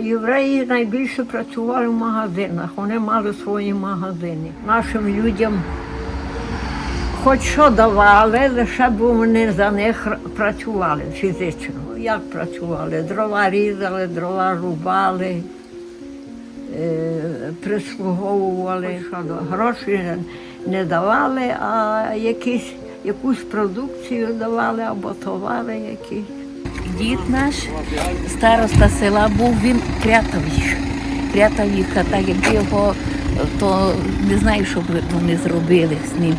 Євреї найбільше працювали в магазинах, вони мали свої магазини. Нашим людям хоч що давали, лише б вони за них працювали фізично. Як працювали? Дрова різали, дрова рубали, е, прислуговували, гроші не- не давали, а якісь, якусь продукцію давали або товари якісь. Дід наш, староста села, був він прятав їх. Прятав їх, а так якби його, то не знаю, що б вони зробили з ним.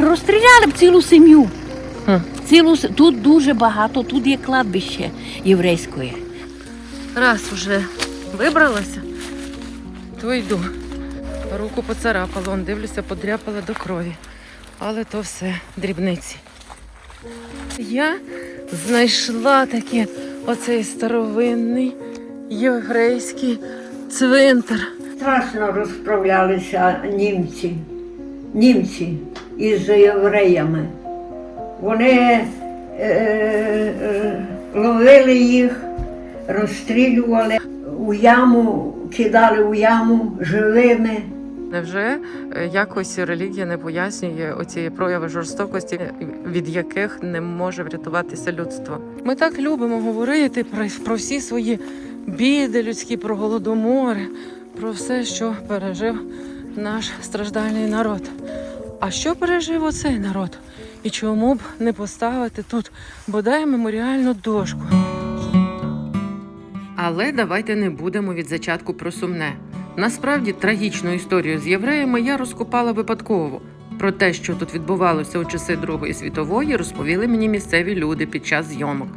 Розстріляли б цілу сім'ю. Цілу, тут дуже багато, тут є кладбище єврейське. Раз уже вибралася, то йду. Руку поцарапала, он дивлюся, подряпала до крові. Але то все дрібниці. Я знайшла таке оцей старовинний єврейський цвинтар. Страшно розправлялися німці, німці із євреями. Вони е, е, ловили їх, розстрілювали у яму, кидали у яму живими. Невже е, якось релігія не пояснює оці прояви жорстокості, від яких не може врятуватися людство? Ми так любимо говорити про, про всі свої біди людські, про голодомори, про все, що пережив наш страждальний народ. А що пережив оцей народ? І чому б не поставити тут бодай меморіальну дошку? Але давайте не будемо від зачатку про сумне. Насправді трагічну історію з євреями я розкопала випадково. Про те, що тут відбувалося у часи Другої світової, розповіли мені місцеві люди під час зйомок.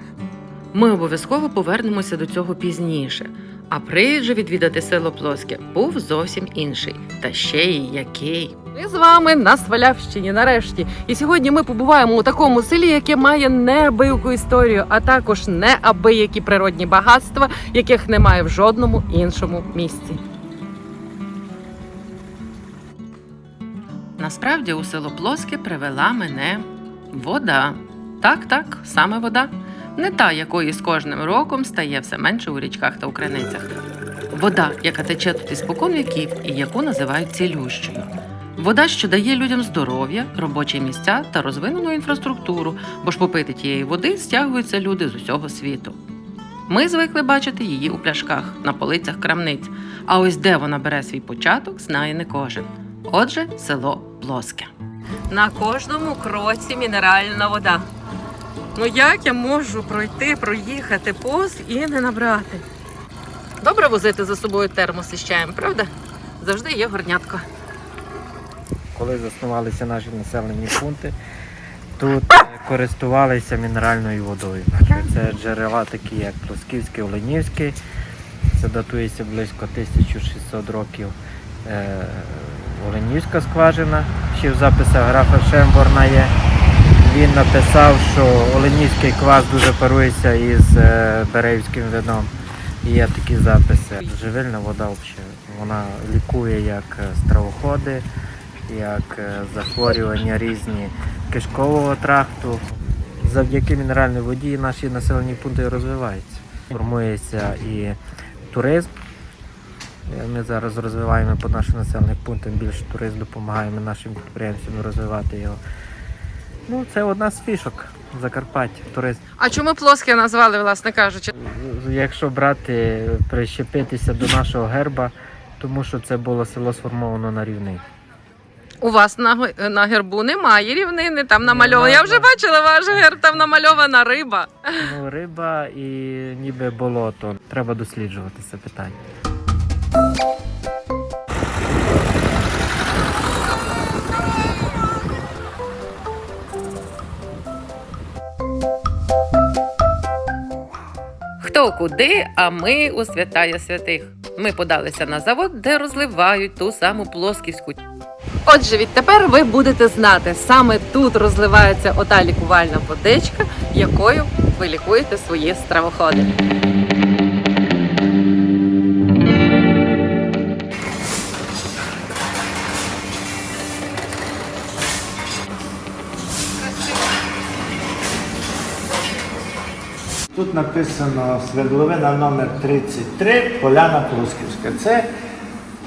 Ми обов'язково повернемося до цього пізніше. А привід же відвідати село Плоске був зовсім інший, та ще й який. Ми з вами на Свалявщині нарешті. І сьогодні ми побуваємо у такому селі, яке має неабияку історію, а також неабиякі природні багатства, яких немає в жодному іншому місці. Насправді у село Плоске привела мене вода. Так, так, саме вода. Не та, якої з кожним роком стає все менше у річках та у. Вода, яка тече тут із спокон віків і яку називають цілющою. Вода, що дає людям здоров'я, робочі місця та розвинену інфраструктуру, бо ж попити тієї води стягуються люди з усього світу. Ми звикли бачити її у пляшках на полицях крамниць, а ось де вона бере свій початок, знає не кожен. Отже, село Плоске. На кожному кроці мінеральна вода. Ну як я можу пройти, проїхати повз і не набрати? Добре возити за собою термос із чаєм, правда? Завжди є горнятко. коли заснувалися наші населені пункти, тут е, користувалися мінеральною водою. Це джерела такі, як Плосківський, Оленівський. Це датується близько 1600 років. Оленівська скважина, ще в записах графа Шемборна є. Він написав, що Оленівський квас дуже парується із е, Береївським вином. І є такі записи. Живильна вода взагалі, вона лікує як е, стравоходи, як е, захворювання різні кишкового тракту. Завдяки мінеральній воді наші населені пункти розвиваються. Формується і туризм. Е, Ми зараз розвиваємо по нашим населених пунктам більше туризм, допомагаємо нашим підприємцям розвивати його. Ну, це одна з фішок Закарпаття, туризм. А чому плоске назвали, власне кажучи? Якщо брати, прищепитися до нашого герба, тому що це було село сформовано на рівнині. У вас на, на гербу немає рівнини, там намальовано. Нема, Я вже бачила ваш герб, там намальована риба. Ну, риба і ніби болото. Треба досліджувати це питання. Хто куди, а ми у святая святих. Ми подалися на завод, де розливають ту саму плосківську. Отже, відтепер ви будете знати, саме тут розливається ота лікувальна водичка, якою ви лікуєте свої стравоходи. Тут написано свердловина номер 33 Поляна Плосківська. Це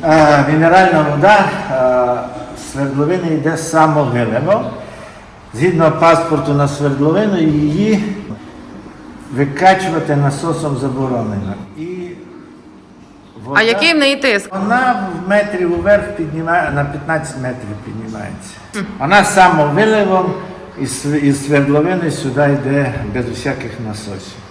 е, мінеральна вода е, свердловини йде з самовиливом. Згідно паспорту на свердловину, її викачувати насосом заборонено. І А який в неї тиск? вона в метрів уверх піднімає на 15 метрів піднімається. Вона самовиливом із, із свердловини сюди йде без всяких насосів.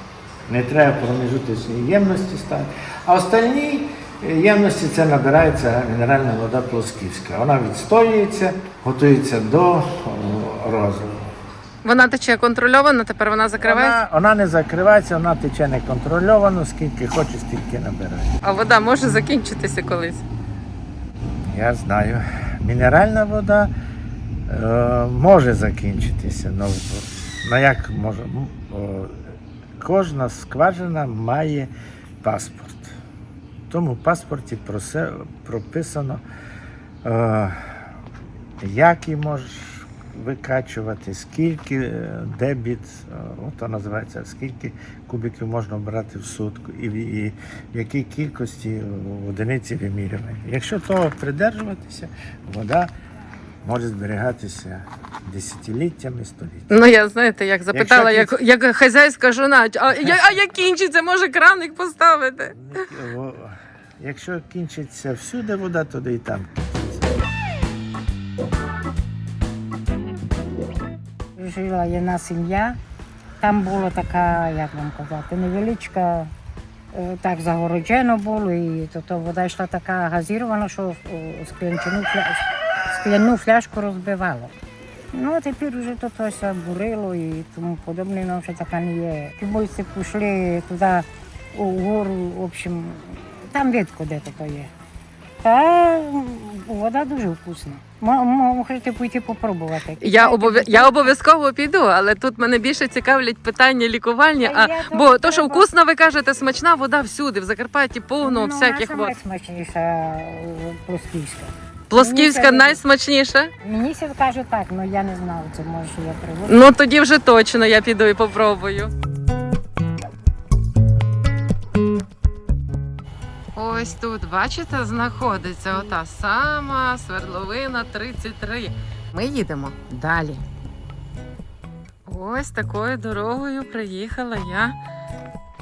Не треба проміжуточні ємності ставити. А остальні е, ємності це набирається мінеральна вода Плосківська. Вона відстоюється, готується до розливу. Вона тече контрольовано, тепер вона закривається. Вона, вона не закривається, вона тече неконтрольовано, скільки хоче, стільки набирає. А вода може закінчитися колись. Я знаю. Мінеральна вода е, може закінчитися. Ну, ну як може? О, Кожна скважина має паспорт. В тому паспорті прописано, е, як її можеш викачувати, скільки е, дебіт, е, то називається, скільки кубиків можна брати в сутку і в якій кількості в одиниці вимірювання. Якщо того придержуватися, вода може зберігатися десятиліттями, століттями. Ну я знаєте, як запитала, Якщо як, як хазяйська жона, а, я, а як кінчиться, може краник поставити? Якщо кінчиться всюди вода, то і там. Жила одна сім'я, там була така, як вам казати, невеличка, е, так загороджено було, і то, то вода йшла така газірована, що склянчину фля... скляну фляжку розбивало. Ну, а тепер вже то, то все бурило і тому подобне, ну, вже така не є. Кибойці пішли туди у гору, в общем, там видко де то, є. Та вода дуже вкусна. Мо- мо- Можете піти попробувати. Я, обов'я... я обов'язково піду, але тут мене більше цікавлять питання лікувальні. Та А, бо то, що вкусна, ви кажете, смачна вода всюди, в Закарпатті повно ну, всяких вод. найсмачніша е, плосківська. Мені найсмачніша. Мені це каже так, але я не знала, це може я приводу. Ну тоді вже точно я піду і попробую. Ось тут, бачите, знаходиться ота сама свердловина 33. Ми їдемо далі. Ось такою дорогою приїхала я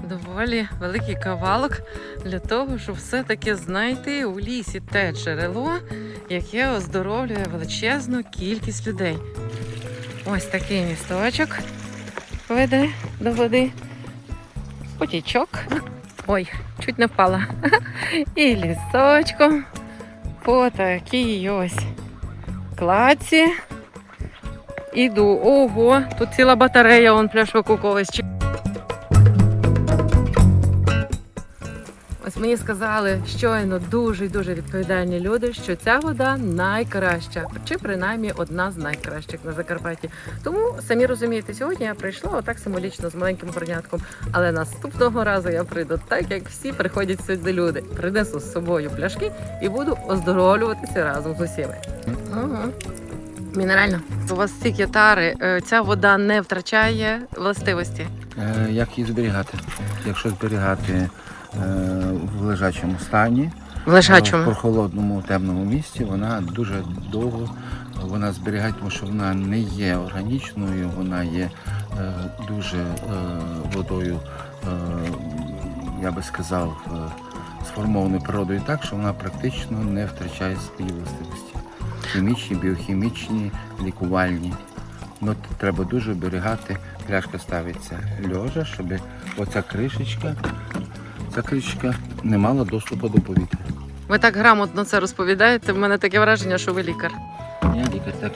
доволі великий кавалок для того, щоб все-таки знайти у лісі те джерело, яке оздоровлює величезну кількість людей. Ось такий місточок веде до води. Потічок. Ой, чуть не впала. І лісочком по такій ось кладці. Іду. Ого, тут ціла батарея, он пляшок у когось. Мені сказали щойно дуже дуже відповідальні люди, що ця вода найкраща, чи принаймні одна з найкращих на Закарпатті. Тому самі розумієте, сьогодні я прийшла отак символічно з маленьким горнятком. Але наступного разу я прийду так, як всі приходять сюди люди. Принесу з собою пляшки і буду оздоровлюватися разом з усіми. Угу. Мінерально. У вас стільки тари, е, ця вода не втрачає властивості. Е, Як її зберігати? Якщо зберігати в лежачому стані, В в прохолодному темному місці, вона дуже довго вона зберігає, тому що вона не є органічною, вона є е, дуже е, водою, е, я би сказав, е, сформованою природою так, що вона практично не втрачає свої властивості. Хімічні, біохімічні, лікувальні. Ну, треба дуже оберігати. Пляшка ставиться льожа, щоб оця кришечка, ця кришечка не мала доступу до повітря. Ви так грамотно це розповідаєте. В мене таке враження, що ви лікар. Я лікар так.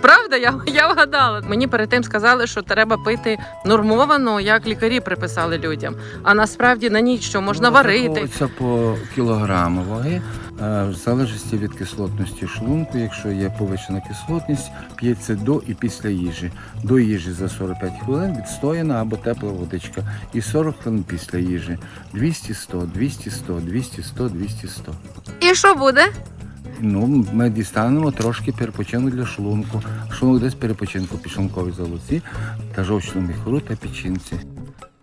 Правда, я, я вгадала. Мені перед тим сказали, що треба пити нормовано, як лікарі приписали людям. А насправді на ніч що можна Ну, варити. Це по кілограму ваги, в залежності від кислотності шлунку. Якщо є повищена кислотність, п'ється до і після їжі. До їжі за 45 хвилин відстояна або тепла водичка. І 40 хвилин після їжі. 200-100, 200-100, 200-100, 200-100. І що буде? Ну, ми дістанемо трошки перепочинку для шлунку. Шлунок десь перепочинку підшлунковій залоці та жовчному міхуру та печінці.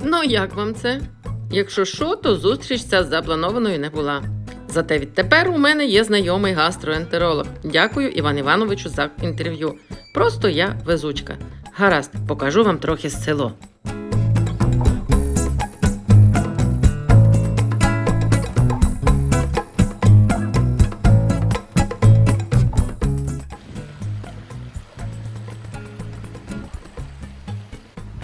Ну, як вам це? Якщо що, то зустріч ця запланованою не була. Зате відтепер у мене є знайомий гастроентеролог. Дякую Іван Івановичу за інтерв'ю. Просто я везучка. Гаразд, покажу вам трохи з село.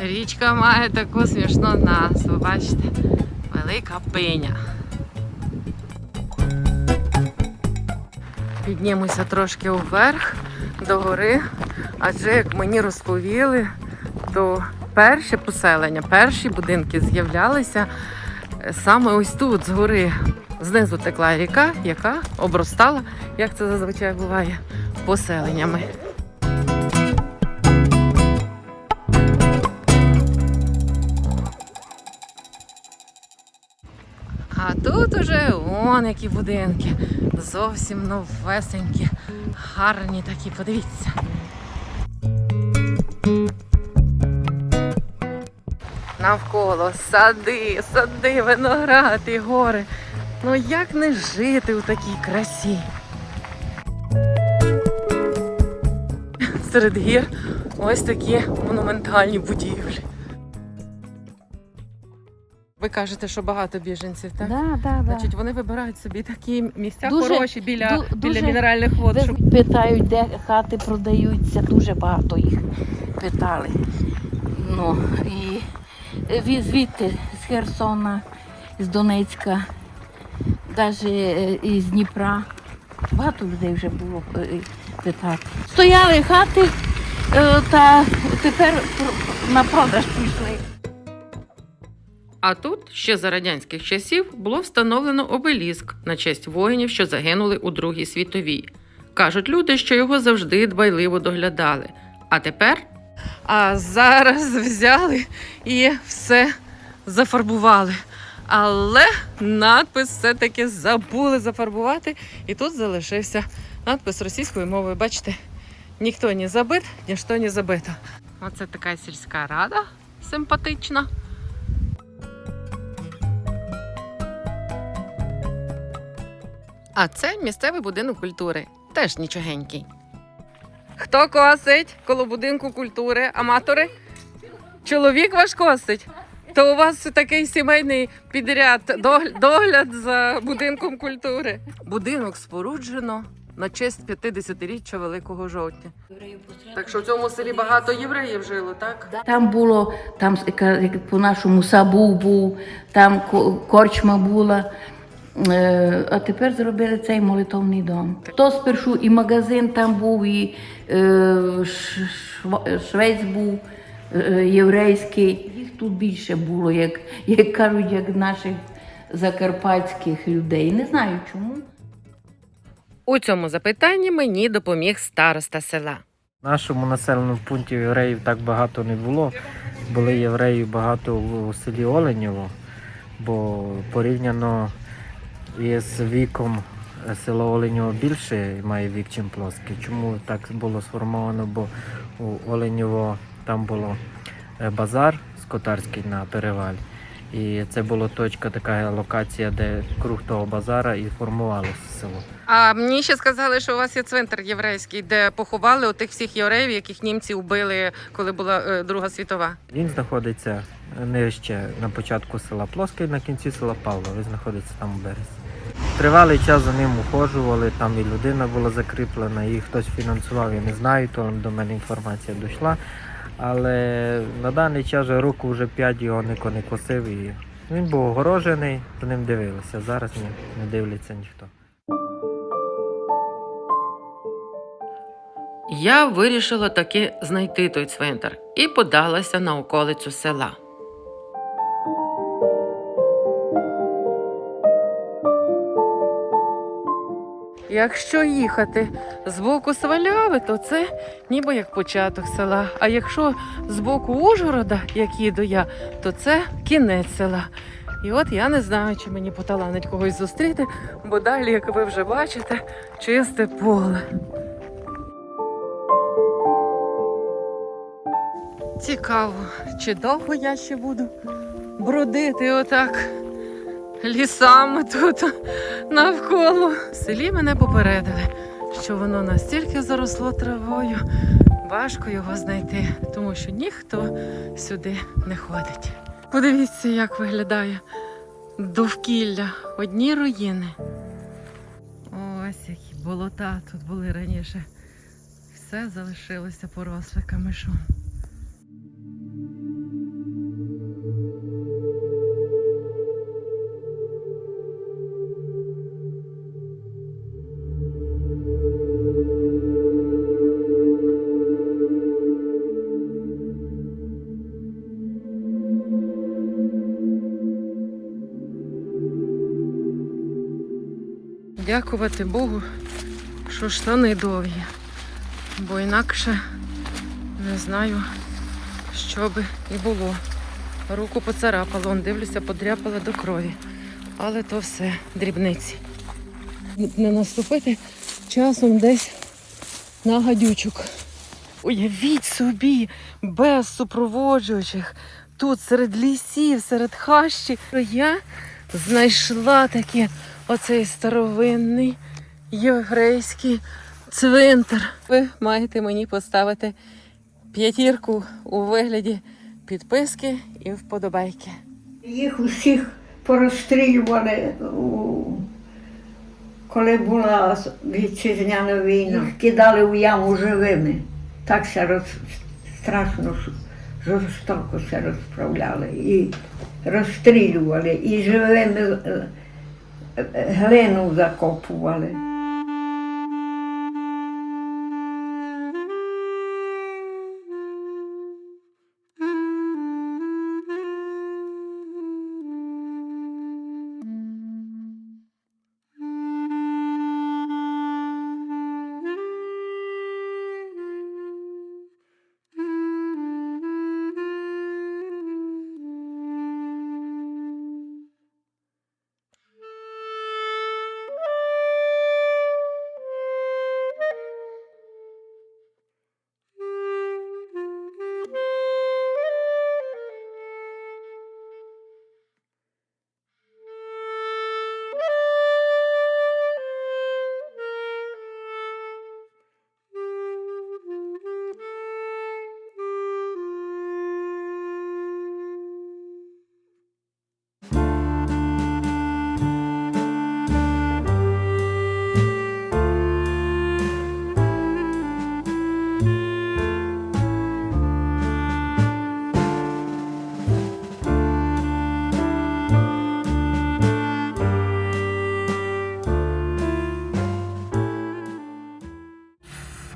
Річка має таку смішну назву, бачите? Велика пиня. Піднімуся трошки вверх до гори, адже як мені розповіли, то перше поселення, перші будинки з'являлися е, саме ось тут, з гори. Знизу текла ріка, яка обростала, як це зазвичай буває, поселеннями. Вон які будинки. Зовсім новесенькі, гарні такі, подивіться. Навколо сади, сади, виноград і гори. Ну як не жити у такій красі? Серед гір ось такі монументальні будівлі. Ви кажете, що багато біженців, так? Да, да, да. Вони вибирають собі такі місця Дуже- хороші біля, ду- біля дуже- мінеральних вод. щоб- питають, де хати продаються, дуже багато їх питали. Ну, і від- звідти, з Херсона, з Донецька, навіть із Дніпра. Багато людей вже було е, питати. Стояли хати, е, та тепер на продаж пішли. А тут ще за радянських часів було встановлено обеліск на честь воїнів, що загинули у Другій світовій. Кажуть люди, що його завжди дбайливо доглядали. А тепер. А зараз взяли і все зафарбували. Але надпис все-таки забули зафарбувати, і тут залишився надпис російською мовою. Бачите, ніхто не забит, ніщо не забито. Оце така сільська рада симпатична. А це місцевий будинок культури. Теж нічогенький. Хто косить коло будинку культури? Аматори? Чоловік ваш косить. То у вас такий сімейний підряд догляд за будинком культури. Будинок споруджено на честь 50-річчя Великого жовтня. Так що в цьому селі багато євреїв жило, так? Там було, там як по-нашому сабу був, там корчма була. Е, А тепер зробили цей молитовний дом. То спершу і магазин там був, і е, швець був е, єврейський. Їх тут більше було, як, як кажуть, як наших закарпатських людей. Не знаю чому. У цьому запитанні мені допоміг староста села. В нашому населеному пункті євреїв так багато не було. Були євреї багато в- селі Оленєво, бо порівняно із віком е, село Оленєво більше має вік, чим Плоске. Чому так було сформовано? Бо у Оленєво там було е, базар скотарський на перевалі. І це була точка, така локація, де круг того базара і формувалося село. А мені ще сказали, що у вас є цвинтар єврейський, де поховали отих всіх євреїв, яких німці вбили, коли була е, Друга світова. Він знаходиться нижче на початку села Плоске, на кінці села Павлове, знаходиться там у березі. Тривалий час за ним ухожували, там і людина була закріплена, і хтось фінансував, я не знаю, то до мене інформація дійшла. Але на даний час року вже 5 його ніхто не косив. І він був огорожений, за ним дивилися. Зараз не дивиться ніхто. Я вирішила таки знайти той цвинтар і подалася на околицю села. Якщо їхати з боку Сваляви, то це ніби як початок села. А якщо з боку Ужгорода, як їду я, то це кінець села. І от я не знаю, чи мені поталанить когось зустріти, бо далі, як ви вже бачите, чисте поле. Цікаво, чи довго я ще буду бродити отак лісами тут навколо. В селі мене попередили, що воно настільки заросло травою, важко його знайти, тому що ніхто сюди не ходить. Подивіться, як виглядає довкілля, одні руїни. Ось які болота тут були раніше. Все залишилося поросле камишом. Дякувати Богу, що штани довгі, бо інакше не знаю, що би і було. Руку поцарапало, он дивлюся, подряпала до крові. Але то все дрібниці. Не наступити часом десь на гадючок. Уявіть собі, без супроводжуючих, тут серед лісів, серед хащі. Я знайшла таке оцей старовинний єврейський цвинтар. Ви маєте мені поставити п'ятірку у вигляді підписки і вподобайки. Їх усіх порозстрілювали, коли була вітчизняна війна. Їх кидали в яму живими. Так все роз... страшно жорстоко все розправляли. І розстрілювали, і живими е, глину закопували.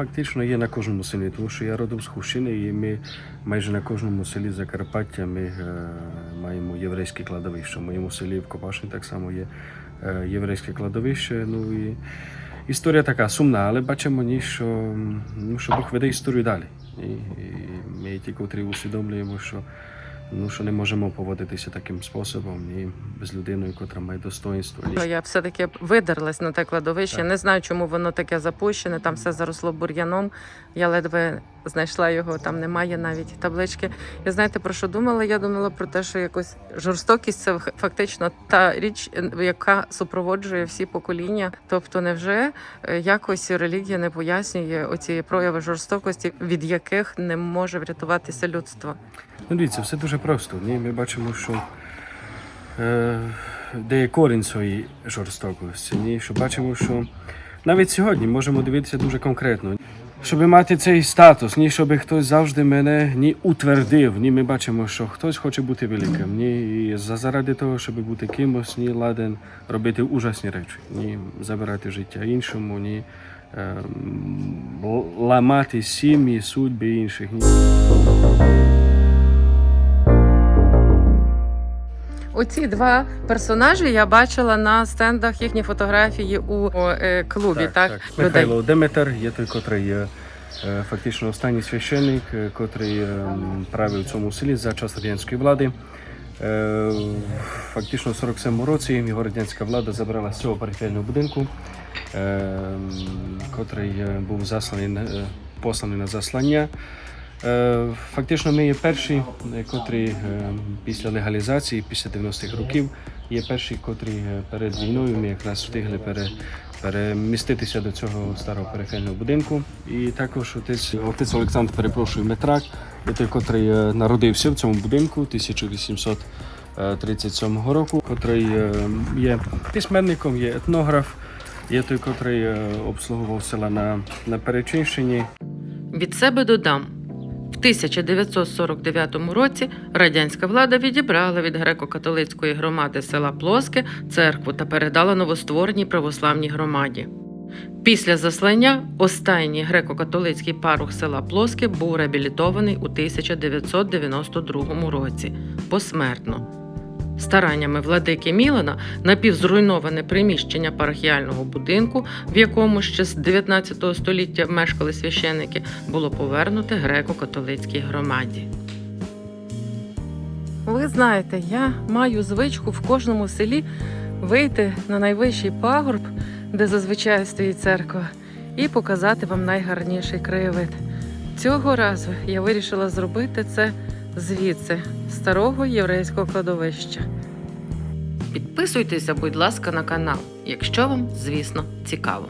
Фактично є на кожному селі, тому що я родом з Хущини, і ми майже на кожному селі Закарпаття ми е, маємо єврейське кладовище. В моєму селі в Копашні так само є е, єврейське кладовище. Ну і історія така сумна, але бачимо, ні, що, ну, що Бог веде історію далі. І, і ми ті, котрі усвідомлюємо, що, ну, що не можемо поводитися таким способом, ні, без людиною, котра має достоинство. Ні. Я все-таки видерлась на те кладовище. Так. Не знаю, чому воно таке запущене. Там все заросло бур'яном. Я ледве знайшла його, там немає навіть таблички. Я знаєте про що думала? Я думала про те, що якось жорстокість це фактично та річ, яка супроводжує всі покоління. Тобто, невже е, якось релігія не пояснює оці прояви жорстокості, від яких не може врятуватися людство? Ну, дивіться, все дуже просто. Ми бачимо, що де є корінь цієї жорстокості. Ні? Що бачимо, що навіть сьогодні можемо дивитися дуже конкретно. Щоб мати цей статус, ні, щоб хтось завжди мене ні утвердив. Ні, ми бачимо, що хтось хоче бути великим. Ні, і заради того, щоб бути кимось, ні ладен робити ужасні речі, ні забирати життя іншому, ні е, ламати сім'ї, судьби інших. Ні. Оці два персонажі я бачила на стендах їхні фотографії у о, е, клубі. Так, людей. Михайло Деметр є той, котрий є е, фактично останній священник, е, котрий е, правив цьому селі за час радянської влади. Е, Фактично в 47-му році його радянська влада забрала з цього парифельного будинку, е, котрий був засланий посланий на заслання. Е, Фактично, ми є перші, котрі е, після легалізації, після 90-х років, є перші, котрі е, перед війною ми якраз встигли пере, переміститися до цього старого периферійного будинку. І також отець, отець Олександр, перепрошую, Метрак, той, котрий народився в цьому будинку 1837 року, котрий є письменником, є етнограф, є той, котрий обслуговував села на, на Перечинщині. Від себе додам. В 1949 році радянська влада відібрала від греко-католицької громади села Плоске церкву та передала новоствореній православній громаді. Після заслання останній греко-католицький парух села Плоске був реабілітований у 1992 році посмертно. Стараннями владики Мілана напівзруйноване приміщення парахіального будинку, в якому ще з 19 століття мешкали священники, було повернуте греко-католицькій громаді. Ви знаєте, я маю звичку в кожному селі вийти на найвищий пагорб, де зазвичай стоїть церква, і показати вам найгарніший краєвид. Цього разу я вирішила зробити це звідси, старого єврейського кладовища. Підписуйтеся, будь ласка, на канал, якщо вам, звісно, цікаво.